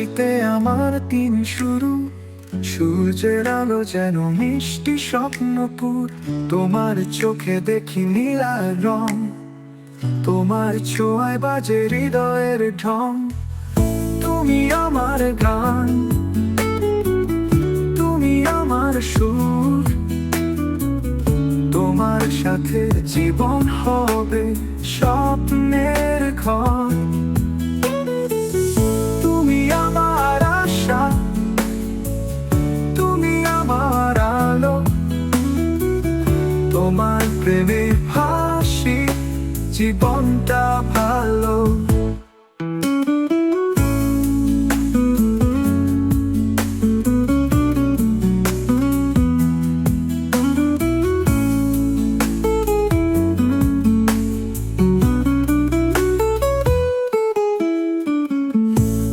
হাসিতে আমার দিন শুরু। সূর্যের আলো যেন মিষ্টি স্বপ্নপুর। তোমার চোখে দেখি নীলা রং। তোমার ছোঁয়ায় বাজে হৃদয়ের ঢং। তুমি আমার গান। তুমি আমার সুর। তোমার সাথে জীবন হবে স্বপ্নের ঘর। জীবনটা ভালো।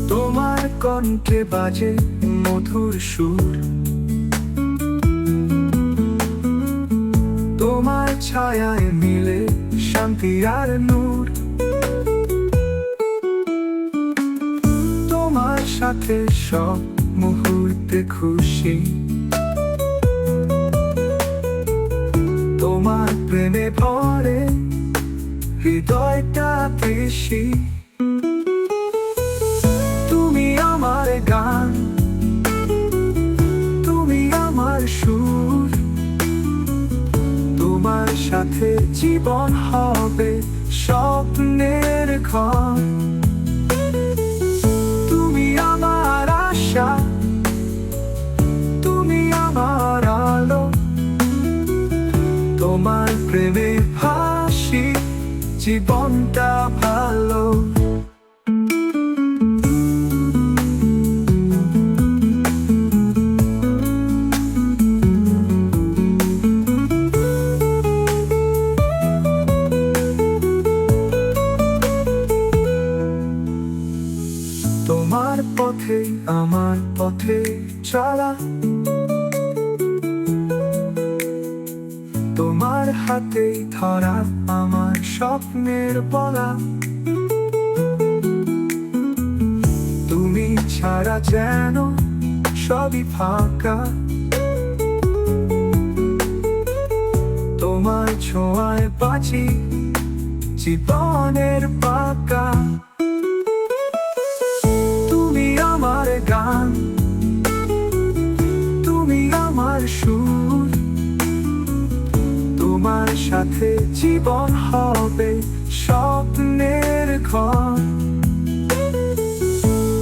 তোমার কণ্ঠে বাজে মধুর সুর। তোমার ছায়ায় মিলে শান্তি আর নূর। তোমার সাথে সব মুহূর্তে খুশি। তোমার প্রেমে ভরে হৃদয়টা বেশি। তোমার সাথে জীবন হবে স্বপ্নের ঘর। তুমি আমার আশা, তুমি আমার আলো। তোমার প্রেমে ভাসি জীবনটা ভালো। তোমার পথে, আমার পথে চলা। তোমার হাতে ধরা আমার স্বপ্নের বলা। তুমি ছাড়া যেন সবই ফাঁকা। তোমার ছোঁয়ায় বাঁচি, জীবনের পাকা। তুমি আমার সুর। তোমার সাথে জীবন হবে স্বপ্নের ঘর।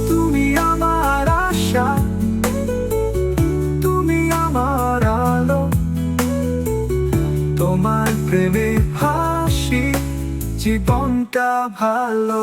তুমি আমার আশা, তুমি আমার আলো। তোমার প্রেমে হাসি জীবনটা ভালো।